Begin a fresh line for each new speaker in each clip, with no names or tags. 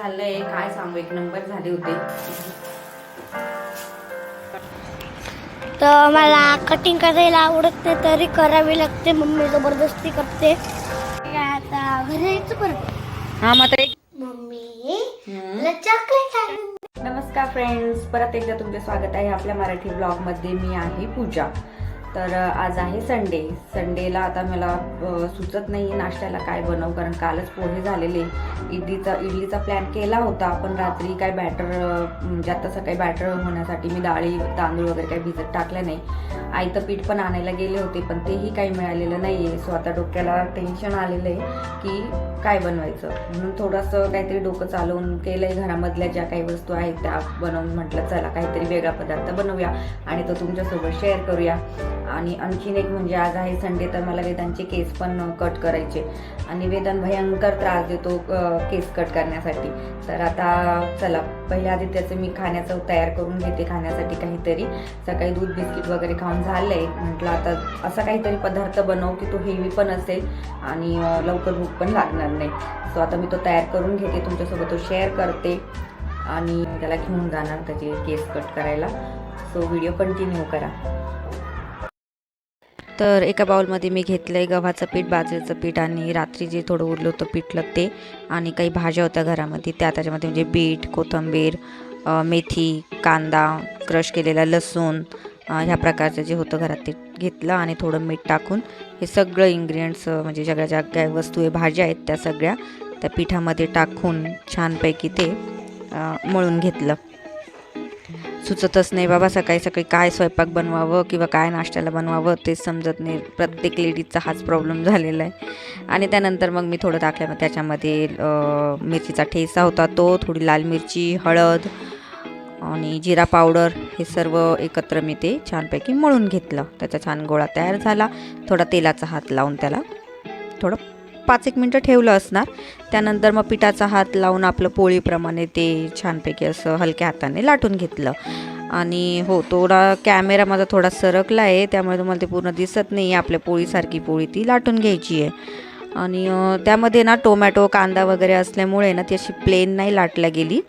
झालंय? काय सांगू? एक नंबर झाले होते.
तर मला कटिंग करायला आवडत नाही तरी करावी लागते. मम्मी जबरदस्ती करते. आता घरी यायचं परत.
हा मात्र
चॉकलेट
नमस्कार फ्रेंड्स परत एकदा तुमचे स्वागत आहे आपल्या मराठी ब्लॉगमध्ये मी आहे पूजा. तर आज आहे संडे संडेला आता मला सुचत नाही नाश्त्याला काय बनवू कारण कालच पोहे झालेले. इडलीचा इडलीचा प्लॅन केला होता पण रात्री काय बॅटर म्हणजे आता सकाळी बॅटर होण्यासाठी मी डाळी तांदूळ वगैरे काही भिजत टाकलं नाही. आयतं पीठ पण आणायला गेले होते पण तेही काही मिळालेलं नाही आहे सो आता डोक्याला टेन्शन आलेलं आहे की काय बनवायचं? म्हणून थोडंसं काहीतरी डोकं चालवून केलंय घरामधल्या ज्या काही वस्तू आहेत त्या बनवून म्हटलं चला काहीतरी वेगळा पदार्थ बनवूया आणि तो तुमच्यासोबत शेअर करूया. आणि आणखीन एक म्हणजे आज आहे संडे तर मला वेदांचे केस पण कट करायचे. आणि वेदांत भयंकर त्रास देतो केस कट करण्यासाठी. तर आता चला पहिल्या आधी त्याचं मी खाण्याचं तयार करून घेते खाण्यासाठी काहीतरी. सकाळी दूध बिस्किट वगैरे खाऊन झालं आहे म्हटलं आता असा काहीतरी पदार्थ बनव की तो हेवी पण असेल आणि लवकर भूक पण लागणार नाही. सो आता मी तो तयार करून घेते तुमच्यासोबत तो शेअर करते. आणि त्याला घेऊन जाणार त्याचे केस कट करायला. सो व्हिडिओ कंटिन्यू करा. तर एका बाउलमध्ये मी घेतलं आहे गव्हाचं पीठ बाजरीचं पीठ आणि रात्री जे थोडं उरलं होतं पिठलं ते आणि काही भाज्या होत्या घरामध्ये त्या त्याच्यामध्ये म्हणजे बीट कोथिंबीर मेथी कांदा क्रश केलेला लसूण ह्या प्रकारचं जे होतं घरात ते घेतलं आणि थोडं मीठ टाकून हे सगळं इन्ग्रिडियंट्स म्हणजे सगळ्या ज्या काय वस्तू आहे भाज्या आहेत त्या सगळ्या त्या पिठामध्ये टाकून छानपैकी ते मळून घेतलं. सुचतच नाही बाबा सकाळी सकाळी काय स्वयंपाक बनवावं किंवा काय नाश्त्याला बनवावं तेच समजत नाही. प्रत्येक लेडीजचा हाच प्रॉब्लेम झालेला आहे. आणि त्यानंतर मग मी थोडं टाकलं मग त्याच्यामध्ये मिरचीचा ठेचा होता तो थोडी लाल मिरची हळद आणि जिरा पावडर हे सर्व एकत्र मी ते छानपैकी मळून घेतलं. त्याचा छान गोळा तयार झाला. थोडा तेलाचा हात लावून त्याला थोडं पाच एक मिनटं ठेवलं असणार. त्यानंतर मग पिठाचा हात लावून आपलं पोळीप्रमाणे ते छानपैकी असं हलक्या हाताने लाटून घेतलं. आणि हो थोडा कॅमेरा माझा थोडा सरकला आहे त्यामुळे तुम्हाला ते पूर्ण दिसत नाही आहे आपल्या पोळीसारखी पोळी ती लाटून घ्यायची आहे. आणि त्यामध्ये ना टोमॅटो कांदा वगैरे असल्यामुळे ना ती अशी प्लेन नाही लाटल्या गेली.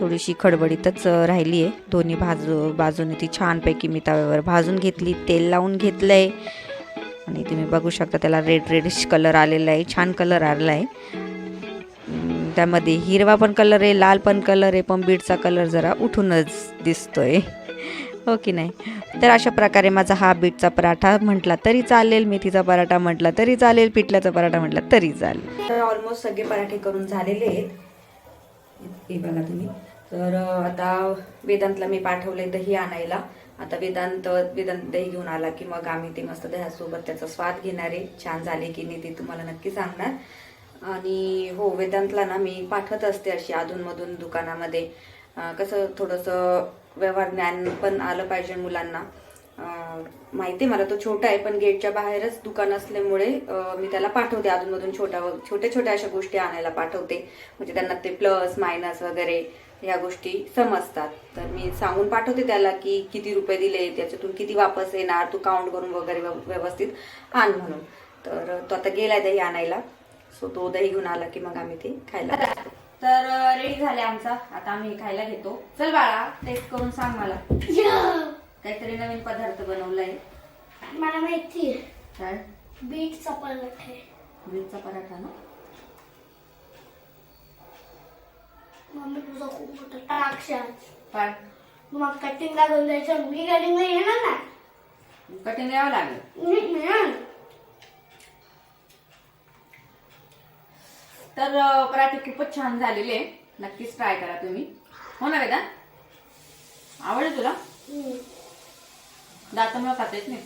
थोडीशी खडबडीतच राहिली आहे दोन्ही भाजू बाजूने ती छानपैकी मी तव्यावर भाजून घेतली तेल लावून घेतलं आहे आणि तुम्ही बघू शकता त्याला रेड रेडिश कलर आलेला आहे छान कलर आलेला आहे. त्यामध्ये हिरवा पण कलर आहे लाल पण कलर आहे पण बीटचा कलर जरा उठूनच दिसतोय. हो की नाही? तर अशा प्रकारे माझा हा बीटचा पराठा म्हटला तरी चालेल मेथीचा पराठा म्हटला तरी चालेल पिठल्याचा पराठा म्हटला तरी चालेल. तर ऑलमोस्ट सगळे पराठे करून झालेले आहेत. हे बघा तुम्ही. तर आता वेदांतला मी पाठवले दही आणायला. आता वेदांत वेदांत दही घेऊन आला की मग आम्ही ते मस्त दह्यासोबत त्याचा स्वाद घेणार आहे. छान झाले की नाही ते तुम्हाला नक्की सांगणार. आणि हो वेदांतला ना मी पाठवत असते अशी अधूनमधून दुकानामध्ये. कसं थोडंसं व्यवहार ज्ञान पण आलं पाहिजे मुलांना. माहिती आहे मला तो छोटा आहे पण गेटच्या बाहेरच दुकान असल्यामुळे मी त्याला पाठवते अधूनमधून छोट्या छोट्या छोट्या अशा गोष्टी आणायला पाठवते. म्हणजे त्यांना ते प्लस मायनस वगैरे या गोष्टी समजतात. तर मी सांगून पाठवते त्याला की किती रुपये दिले त्याच्यातून किती वापस येणार तू काउंट करून वगैरे व्यवस्थित आण म्हणून. तर तो आता गेलाय दही आणायला. सो तो दही घेऊन आला की मग आम्ही ते खायला तर रेडी झाले आमचा. आता आम्ही खायला घेतो. चल बाळा टेस्ट करून सांग मला. काहीतरी नवीन पदार्थ बनवलाय.
मला माहिती आहे.
काय?
बीटचा पराठा आहे.
बीटचा पराठा ना?
मम्मी तुझा खूप मोठा टाक्ष
काय?
मग कटिंगला घेऊन जायचं. मी कटिंगला येणार ना?
कठीण यावं लागेल.
मी.
तर पराठे खूपच छान झालेले नक्कीच ट्राय करा तुम्ही. हो ना वेदा? आवडेल तुला?
हम्म.
खातेच नाही.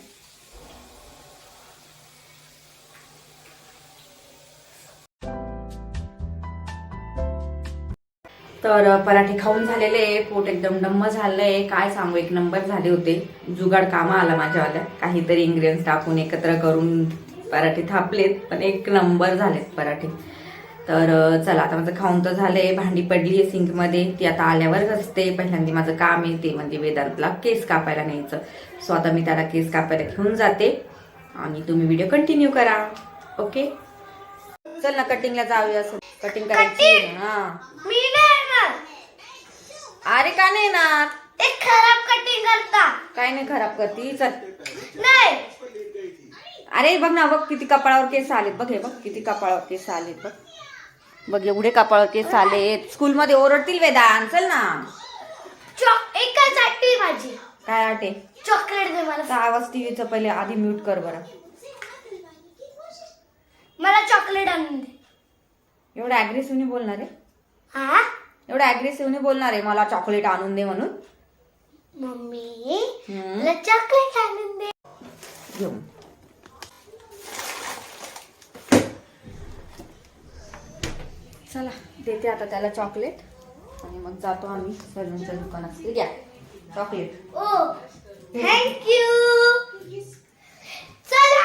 तर पराठे खाऊन झालेले पोट एकदम डम्म झालंय. काय सांगू एक नंबर झाले होते. जुगाड कामा आला माझ्यावाल्या. काहीतरी इन्ग्रेडियन्स टाकून एकत्र करून पराठे थापलेत पण एक नंबर झालेत पराठे. तर चला आता माझं खाऊन तर झालंय. भांडी पडली आहे सिंकमध्ये ती आता आल्यावर घसते पहिल्यांदा माझं काम आहे. ते म्हणजे वेदांतला केस कापायला न्यायचं. सो आता मी त्याला केस कापायला घेऊन जाते. आणि तुम्ही व्हिडिओ कंटिन्यू करा. ओके चल ना कटिंगला जाऊया. कटिंग करायची आहे. हा
मी नाही
अरे का नाही
एक खराब कटिंग करता.
काय नाही खराब करती. चल.
नाही.
अरे बघ ना बघ किती कपाळावर केस आलेत. बघ हे बघ किती कपाळावर केस आलेत. बघ. बघ एवढे कपाळावर केस आलेत स्कूलमध्ये ओरडतील वेदांत चल ना.
चॉक एकच आटी माझी
काय आटे?
चॉकलेट दे मला.
आवाज टीव्हीचा पहिले आधी म्यूट कर बरं.
मला चॉकलेट आणून दे.
एवढं अग्रेसिव्हने बोलणार आहे?
हा
एवढं अग्रेसिव्हने बोलणार आहे मला चॉकलेट आणून दे म्हणून?
मम्मी मला चॉकलेट आणून दे.
घेऊन. चला देते आता त्याला चॉकलेट आणि मग जातो आम्ही सलूनच्या दुकानात. घ्या चॉकलेट
ओ थँक्यू चला.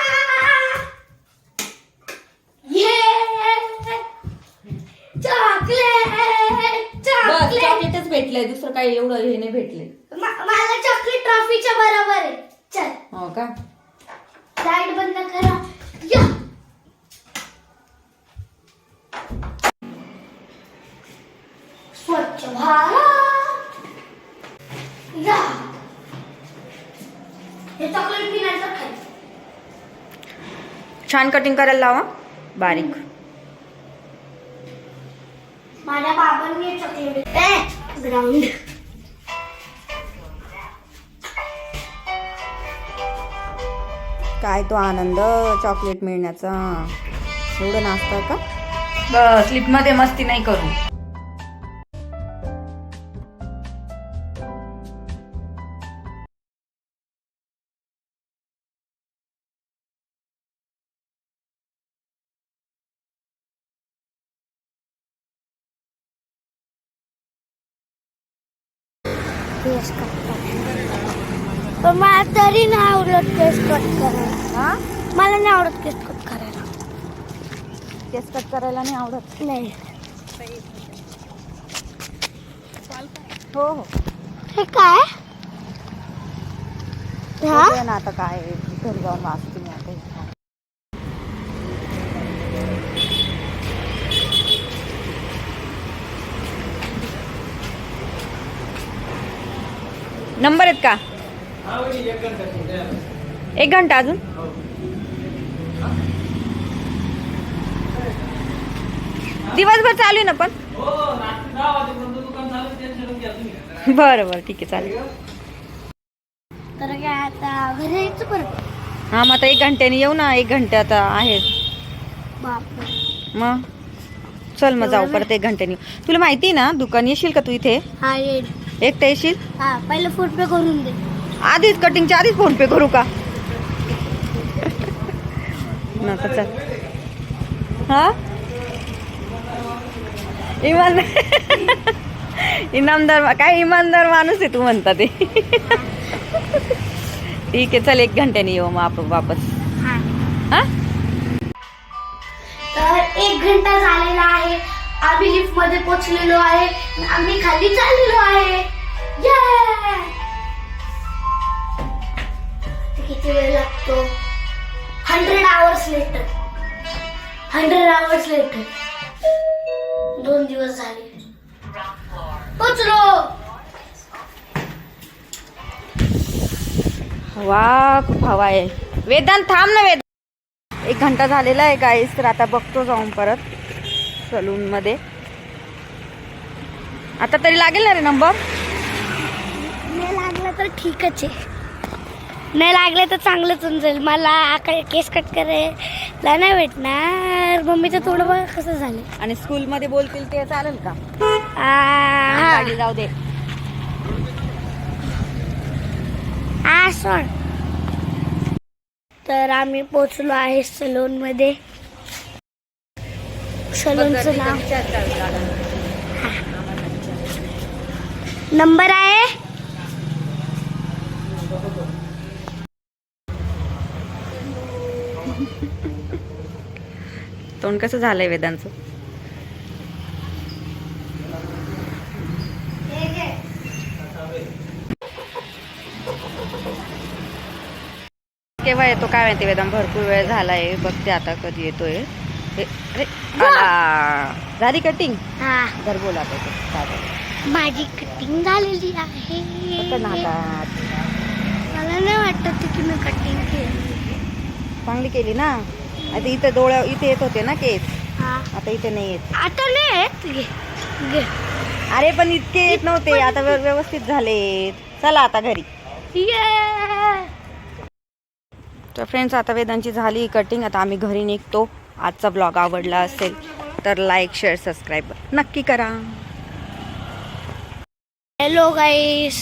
ये चॉकलेट
बस
चॉकलेट
चॉकलेटच भेटलंय दुसरं काही एवढं हे नाही भेटले
मला चॉकलेट ट्रॉफीच्या बरोबर आहे. चल.
हो का?
लाइट बंद करा. या भारत या हे चॉकलेट मी नंतर खाईल
छान कटिंग करायला लावा. बारीक.
माझ्या बाबांनी चॉकलेट ग्राउंड
काय तो आनंद चॉकलेट मिळण्याचा. एवढं नाचतं का? बस स्लिपमध्ये मस्ती नाही करू.
पण मला तरी नाही आवडत केस कट करायला.
हा?
मला नाही आवडत केस कट करायला.
केस कट करायला नाही आवडत?
नाही.
हो हो.
हे काय? हा?
बघूया ना आता काय घरी जाऊन वाचते मी आता. नंबर आहेत का? एक घंटा अजून? दिवसभर चालू आहे ना पण? बरं बरं ठीक आहे चालेल.
तर काय आता घरी यायचं परत.
हा मग आता एक घंट्याने येऊ ना एक घंटे आता आहे
बापरे.
मग? चल मग जाऊ परत एक घंट्याने येऊ. तुला माहिती आहे ना दुकान येशील का तू इथे?
हा येईल.
एकटा येशील?
हा पहिलं फोन पे करून दे.
आधीच कटिंगच्या आधीच फोन पे करू का? ना तर चल. हा? इमानदार इनामदार काय इमानदार माणूस आहे तू म्हणता ते. ठीक आहे चल एक घंट्याने येऊ मग आपण वापस.
हा.
हा?
तर एक घंटा झालेला आहे. आम्ही लिफ्टमध्ये पोचलेलो आहे आम्ही खाली चाललेलो आहे. किती वेळ लागतो? Hundred hours later hundred hours later दोन दिवस झाले. पोचलो
वा खूप हवा आहे. वेदांत थांब ना वेद एक घंटा झालेला आहे गाईस तर आता बघतो जाऊन परत. सलूनमध्ये आता तरी लागेल ना रे नंबर?
नाही लागलं तर ठीकच आहे. नाही लागलं तर चांगलंच होऊन जाईल. मला केस कट करायला नाही भेटणार. मम्मीचं तोंड बघा कसं झालं.
आणि स्कूलमध्ये बोलतील ते चालेल का? गाडी जाऊ दे.
सोड. तर आम्ही पोचलो आहे सलोनमध्ये सलोनचं नाव. नंबर आहे?
तोंड कसं झालंय वेदांचं? केव्हा येतो काय माहिती वेदांत? भरपूर वेळ झालाय बघते आता कधी येतोय. हे- अरे आला. झाली कटिंग
हा.
घर बोला
माझी कटिंग झालेली आहे. मला नाही वाटत की मी कटिंग केली.
चांगली केली ना? आता इथं डोळ्या इथे येत होते ना केस?
हा.
आता इथे नाही येत.
आता नाही
अरे पण इतके येत नव्हते. आता व्य- व्यवस्थित झाले चला आता घरी.
ये.
तर फ्रेंड्स आता वेदांची झाली कटिंग आता आम्ही घरी निघतो. आजचा ब्लॉग आवडला असेल तर लाईक शेअर सबस्क्राईब नक्की करा.
हॅलो गाईस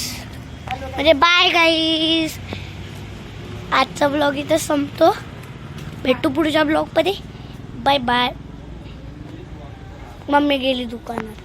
म्हणजे बाय गाईस आजचा ब्लॉग इथं संपतो. भेटू पुढच्या ब्लॉगमध्ये बाय बाय मम्मी गेली दुकानात.